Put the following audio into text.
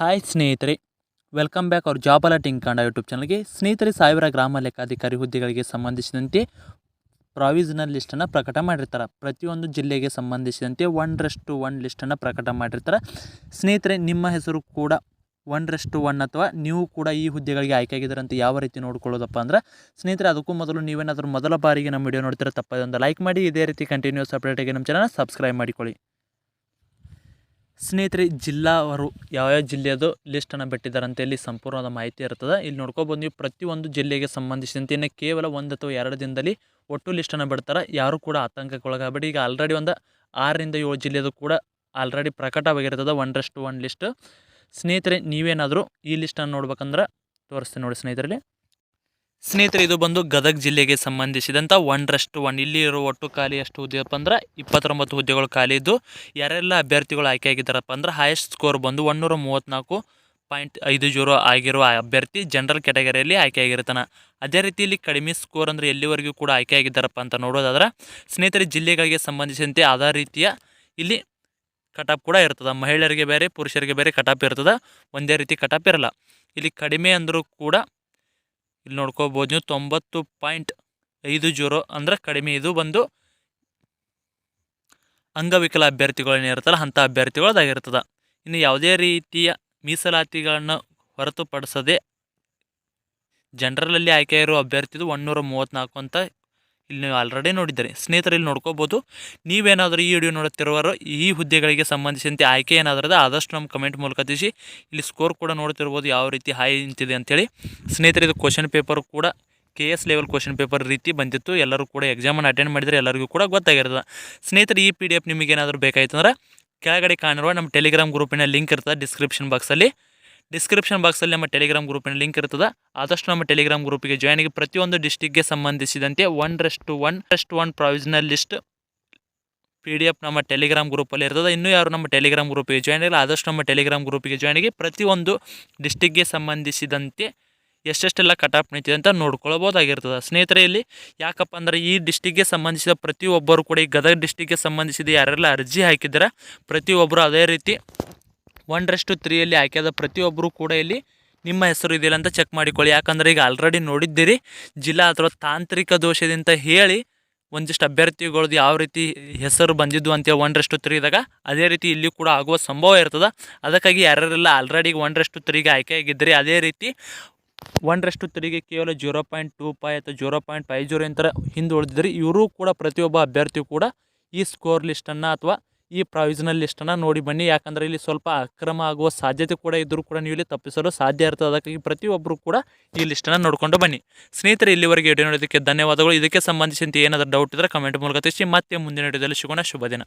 Hi ಸ್ನೇಹಿತರೆ. Welcome back ಅವ್ರ job alerting ಕಂಡ ಯೂಟ್ಯೂಬ್ ಚಾನಲ್ಗೆ ಸ್ನೇಹಿತರೆ, ಸಾವಿರ ಗ್ರಾಮ ಲೆಕ್ಕಾಧಿಕಾರಿ ಹುದ್ದೆಗಳಿಗೆ ಸಂಬಂಧಿಸಿದಂತೆ ಪ್ರಾವಿಷನಲ್ ಲಿಸ್ಟನ್ನು ಪ್ರಕಟ ಮಾಡಿರ್ತಾರೆ. ಪ್ರತಿಯೊಂದು ಜಿಲ್ಲೆಗೆ ಸಂಬಂಧಿಸಿದಂತೆ ಒನ್ರಷ್ಟು ಒನ್ ಲಿಸ್ಟನ್ನು ಪ್ರಕಟ ಮಾಡಿರ್ತಾರೆ. ಸ್ನೇಹಿತರೆ, ನಿಮ್ಮ ಹೆಸರು ಕೂಡ ಒನ್ರಷ್ಟು ಒನ್ ಅಥವಾ ನೀವು ಕೂಡ ಈ ಹುದ್ದೆಗಳಿಗೆ ಆಯ್ಕೆಯಾಗಿದ್ದೀರಂತ ಯಾವ ರೀತಿ ನೋಡ್ಕೊಳ್ಳೋದಪ್ಪ ಅಂದ್ರೆ, ಸ್ನೇಹಿತರೆ, ಅದಕ್ಕೂ ಮೊದಲು ನೀವೇನಾದರೂ ಮೊದಲ ಬಾರಿಗೆ ನಮ್ಮ ವಿಡಿಯೋ ನೋಡ್ತೀರ ತಪ್ಪದೊಂದು ಲೈಕ್ ಮಾಡಿ. ಇದೇ ರೀತಿ ಕಂಟಿನ್ಯೂಸ್ ಅಪ್ಡೇಟಿಗೆ ನಮ್ಮ ಚಾನಲ್ ಸಬ್ಸ್ಕ್ರೈಬ್ ಮಾಡಿಕೊಳ್ಳಿ. ಸ್ನೇಹಿತರೆ, ಜಿಲ್ಲಾವರು ಯಾವ್ಯಾವ ಜಿಲ್ಲೆಯದು ಲಿಸ್ಟನ್ನು ಬಿಟ್ಟಿದ್ದಾರೆ ಅಂತ ಇಲ್ಲಿ ಸಂಪೂರ್ಣವಾದ ಮಾಹಿತಿ ಇರ್ತದೆ. ಇಲ್ಲಿ ನೋಡ್ಕೊಬೋದು ನೀವು ಪ್ರತಿಯೊಂದು ಜಿಲ್ಲೆಗೆ ಸಂಬಂಧಿಸಿದಂತೆ ಕೇವಲ ಒಂದು ಅಥವಾ ಎರಡು ದಿನದಲ್ಲಿ ಒಟ್ಟು ಲಿಸ್ಟನ್ನು ಬಿಡ್ತಾರೆ. ಯಾರು ಕೂಡ ಆತಂಕಕ್ಕೆ ಒಳಗಾಗಬೇಡಿ ಈಗ ಆಲ್ರೆಡಿ ಒಂದು ಆರರಿಂದ ಏಳು ಜಿಲ್ಲೆದು ಕೂಡ ಆಲ್ರೆಡಿ ಪ್ರಕಟವಾಗಿರ್ತದೆ. ಒನ್ರಷ್ಟು ಒನ್ ಲಿಸ್ಟ್ ಸ್ನೇಹಿತರೆ, ನೀವೇನಾದರೂ ಈ ಲಿಸ್ಟನ್ನು ನೋಡ್ಬೇಕಂದ್ರೆ ತೋರಿಸ್ತೀನಿ ನೋಡಿ ಸ್ನೇಹಿತರಲ್ಲಿ ಸ್ನೇಹಿತರೆ, ಇದು ಬಂದು ಗದಗ ಜಿಲ್ಲೆಗೆ ಸಂಬಂಧಿಸಿದಂಥ ಒಂದರಷ್ಟು ಒನ್. ಇಲ್ಲಿ ಇರೋ ಒಟ್ಟು ಖಾಲಿ ಎಷ್ಟು ಹುದ್ದೆಯಪ್ಪ ಅಂದ್ರೆ ಇಪ್ಪತ್ತೊಂಬತ್ತು ಹುದ್ದೆಗಳು ಖಾಲಿ ಇದ್ದು, ಯಾರೆಲ್ಲ ಅಭ್ಯರ್ಥಿಗಳು ಆಯ್ಕೆ ಆಗಿದ್ದಾರಪ್ಪ ಅಂದ್ರೆ ಹೈಯೆಸ್ಟ್ ಸ್ಕೋರ್ ಬಂದು ಒನ್ನೂರ ಮೂವತ್ತ್ನಾಲ್ಕು ಪಾಯಿಂಟ್ ಐದು ಜೀರೋ ಆಗಿರುವ ಅಭ್ಯರ್ಥಿ ಜನರಲ್ ಕ್ಯಾಟಗರಿಯಲ್ಲಿ ಆಯ್ಕೆ ಆಗಿರ್ತಾನೆ ಅದೇ ರೀತಿಯಲ್ಲಿ ಕಡಿಮೆ ಸ್ಕೋರ್ ಅಂದರೆ ಎಲ್ಲಿವರೆಗೂ ಕೂಡ ಆಯ್ಕೆ ಆಗಿದ್ದಾರಪ್ಪ ಅಂತ ನೋಡೋದಾದ್ರೆ, ಸ್ನೇಹಿತರೆ, ಜಿಲ್ಲೆಗಳಿಗೆ ಸಂಬಂಧಿಸಿದಂತೆ ಅದೇ ರೀತಿಯ ಇಲ್ಲಿ ಕಟಪ್ ಕೂಡ ಇರ್ತದೆ. ಮಹಿಳೆಯರಿಗೆ ಬೇರೆ, ಪುರುಷರಿಗೆ ಬೇರೆ ಕಟಾಪ್ ಇರ್ತದೆ. ಒಂದೇ ರೀತಿ ಕಟಪ್ ಇರಲ್ಲ. ಇಲ್ಲಿ ಕಡಿಮೆ ಅಂದರೂ ಕೂಡ ಇಲ್ಲಿ ನೋಡ್ಕೋಬೋದು. ನೀವು ತೊಂಬತ್ತು ಪಾಯಿಂಟ್ ಐದು ಜೀರೋ ಅಂದ್ರೆ ಕಡಿಮೆ ಇದು ಬಂದು ಅಂಗವಿಕಲ ಅಭ್ಯರ್ಥಿಗಳು ಏನಿರ್ತಾರೆ ಅಂಥ ಅಭ್ಯರ್ಥಿಗಳದಾಗಿರ್ತದೆ ಇನ್ನು ಯಾವುದೇ ರೀತಿಯ ಮೀಸಲಾತಿಗಳನ್ನು ಹೊರತುಪಡಿಸದೆ ಜನರಲಲ್ಲಿ ಆಯ್ಕೆ ಇರೋ ಅಭ್ಯರ್ಥಿದು ಒನ್ನೂರ ಮೂವತ್ತ್ನಾಲ್ಕು ಅಂತ ಇಲ್ಲಿ ನೀವು ಆಲ್ರೆಡಿ ನೋಡಿದ್ದೀರಿ. ಸ್ನೇಹಿತರು ಇಲ್ಲಿ ನೋಡ್ಕೋಬೋದು. ನೀವೇನಾದರೂ ಈ ವಿಡಿಯೋ ನೋಡುತ್ತಿರುವರು ಈ ಹುದ್ದೆಗಳಿಗೆ ಸಂಬಂಧಿಸಿದಂತೆ ಆಯ್ಕೆ ಏನಾದರೂ ಆದಷ್ಟು ನಮ್ಮ ಕಮೆಂಟ್ ಮೂಲಕ ತಿಳಿಸಿ. ಇಲ್ಲಿ ಸ್ಕೋರ್ ಕೂಡ ನೋಡ್ತಿರ್ಬೋದು ಯಾವ ರೀತಿ ಹಾಯ್ ನಿಂತಿದೆ ಅಂತೇಳಿ. ಸ್ನೇಹಿತರೆ, ಇದು ಕ್ವಶನ್ ಪೇಪರ್ ಕೂಡ K S level question paper ರೀತಿ ಬಂದಿತ್ತು. ಎಲ್ಲರೂ ಕೂಡ ಎಕ್ಸಾಮನ್ನು ಅಟೆಂಡ್ ಮಾಡಿದರೆ ಎಲ್ಲರಿಗೂ ಕೂಡ ಗೊತ್ತಾಗಿರ್ತದೆ ಸ್ನೇಹಿತರು, ಈ ಪಿ ಡಿ ಎಫ್ ನಿಮಗೇನಾದರೂ ಬೇಕಾಯ್ತಂದ್ರೆ ಕೆಳಗಡೆ ಕಾಣಿರುವ ನಮ್ಮ ಟೆಲಿಗ್ರಾಮ್ ಗ್ರೂಪಿನ ಲಿಂಕ್ ಇರ್ತದೆ ಡಿಸ್ಕ್ರಿಪ್ಷನ್ ಬಾಕ್ಸಲ್ಲಿ ಡಿಸ್ಕ್ರಿಪ್ಷನ್ ಬಾಕ್ಸಲ್ಲಿ ನಮ್ಮ ಟೆಲಿಗ್ರಾಮ್ ಗ್ರೂಪಿನ ಲಿಂಕ್ ಇರ್ತದೆ. ಆದಷ್ಟು ನಮ್ಮ ಟೆಲಿಗ್ರಾಮ್ ಗ್ರೂಪಿಗೆ ಜಾಯ್ನ್ ಆಗಿ ಪ್ರತಿಯೊಂದು ಡಿಸ್ಟಿಕ್ಗೆ ಸಂಬಂಧಿಸಿದಂತೆ one rest one rest one provisional list P D F ನಮ್ಮ ಟೆಲಿಗ್ರಾಮ್ ಗ್ರೂಪಲ್ಲಿ ಇರ್ತದೆ. ಇನ್ನೂ ಯಾರು ನಮ್ಮ ಟೆಲಿಗ್ರಾಮ್ ಗ್ರೂಪಿಗೆ ಜಾಯ್ನ್ ಆಗಿಲ್ಲ, ಆದಷ್ಟು ನಮ್ಮ ಟೆಲಿಗ್ರಾಮ್ ಗ್ರೂಪಿಗೆ ಜಾಯ್ನ್ ಆಗಿ ಪ್ರತಿಯೊಂದು ಡಿಸ್ಟಿಕ್ಗೆ ಸಂಬಂಧಿಸಿದಂತೆ ಎಷ್ಟೆಷ್ಟೆಲ್ಲ ಕಟಾಪ್ ನಿಂತಿದೆ ಅಂತ ನೋಡ್ಕೊಳ್ಬೋದಾಗಿರ್ತದೆ ಸ್ನೇಹಿತರೆ, ಇಲ್ಲಿ ಯಾಕಪ್ಪ ಅಂದರೆ ಈ ಡಿಸ್ಟಿಕ್ಗೆ ಸಂಬಂಧಿಸಿದ ಪ್ರತಿಯೊಬ್ಬರು ಕೂಡ ಈ ಗದಗ ಡಿಸ್ಟಿಕ್ಗೆ ಸಂಬಂಧಿಸಿದ ಯಾರೆಲ್ಲ ಅರ್ಜಿ ಹಾಕಿದ್ದಾರೆ ಪ್ರತಿಯೊಬ್ಬರು ಅದೇ ರೀತಿ ಒನ್ರಷ್ಟು ತ್ರೀಯಲ್ಲಿ ಆಯ್ಕೆಯಾದ ಪ್ರತಿಯೊಬ್ಬರೂ ಕೂಡ ಇಲ್ಲಿ ನಿಮ್ಮ ಹೆಸರು ಇದೆಯಲ್ಲ ಅಂತ ಚೆಕ್ ಮಾಡಿಕೊಳ್ಳಿ. ಯಾಕಂದರೆ ಈಗ ಆಲ್ರೆಡಿ ನೋಡಿದ್ದೀರಿ, ಜಿಲ್ಲಾ ಅಥವಾ ತಾಂತ್ರಿಕ ದೋಷದಿಂದ ಹೇಳಿ ಒಂದಿಷ್ಟು ಅಭ್ಯರ್ಥಿಗಳದ್ದು ಯಾವ ರೀತಿ ಹೆಸರು ಬಂದಿದ್ದು ಅಂತೇಳಿ ಒನ್ರಷ್ಟು ತ್ರೀ ತ್ರೀದಾಗ ಅದೇ ರೀತಿ ಇಲ್ಲಿ ಕೂಡ ಆಗುವ ಸಂಭವ ಇರ್ತದೆ. ಅದಕ್ಕಾಗಿ ಯಾರ್ಯಾರೆಲ್ಲ ಆಲ್ರೆಡಿ ಒನ್ರಷ್ಟು ತ್ರೀಗೆ ಆಯ್ಕೆ ಆಗಿದ್ದರೆ ಅದೇ ರೀತಿ ಒನ್ರಷ್ಟು ತ್ರೀಗೆ ಕೇವಲ ಜೀರೋ ಪಾಯಿಂಟ್ ಟೂ ಫೈ ಅಥವಾ ಜೀರೋ ಪಾಯಿಂಟ್ ಫೈ ಜೀರೋ ಇಂಥ ಹಿಂದೆ ಉಳಿದಿದ್ದರೆ ಇವರು ಕೂಡ ಪ್ರತಿಯೊಬ್ಬ ಅಭ್ಯರ್ಥಿಯು ಕೂಡ ಈ ಸ್ಕೋರ್ ಲಿಸ್ಟನ್ನು ಅಥವಾ ಈ ಪ್ರಾವಿಷನಲ್ ಲಿಸ್ಟನ್ನು ನೋಡಿ ಬನ್ನಿ. ಯಾಕಂದರೆ ಇಲ್ಲಿ ಸ್ವಲ್ಪ ಅಕ್ರಮ ಆಗುವ ಸಾಧ್ಯತೆ ಕೂಡ ಇದ್ದರೂ ಕೂಡ ನೀವು ಇಲ್ಲಿ ತಪ್ಪಿಸಲು ಸಾಧ್ಯ ಇರ್ತದೆ. ಅದಕ್ಕಾಗಿ ಪ್ರತಿಯೊಬ್ಬರು ಕೂಡ ಈ ಲಿಸ್ಟನ್ನು ನೋಡಿಕೊಂಡು ಬನ್ನಿ. ಸ್ನೇಹಿತರೆ, ಇಲ್ಲಿವರೆಗೆ ವಿಡಿಯೋ ನೋಡೋದಕ್ಕೆ ಧನ್ಯವಾದಗಳು. ಇದಕ್ಕೆ ಸಂಬಂಧಿಸಿದಂತೆ ಏನಾದರೂ ಡೌಟ್ ಇದ್ದರೆ ಕಮೆಂಟ್ ಮೂಲಕ ತಿಳಿಸಿ. ಮತ್ತೆ ಮುಂದಿನ ವಿಡಿಯೋದಲ್ಲಿ ಸಿಗೋಣ. ಶುಭ ದಿನ.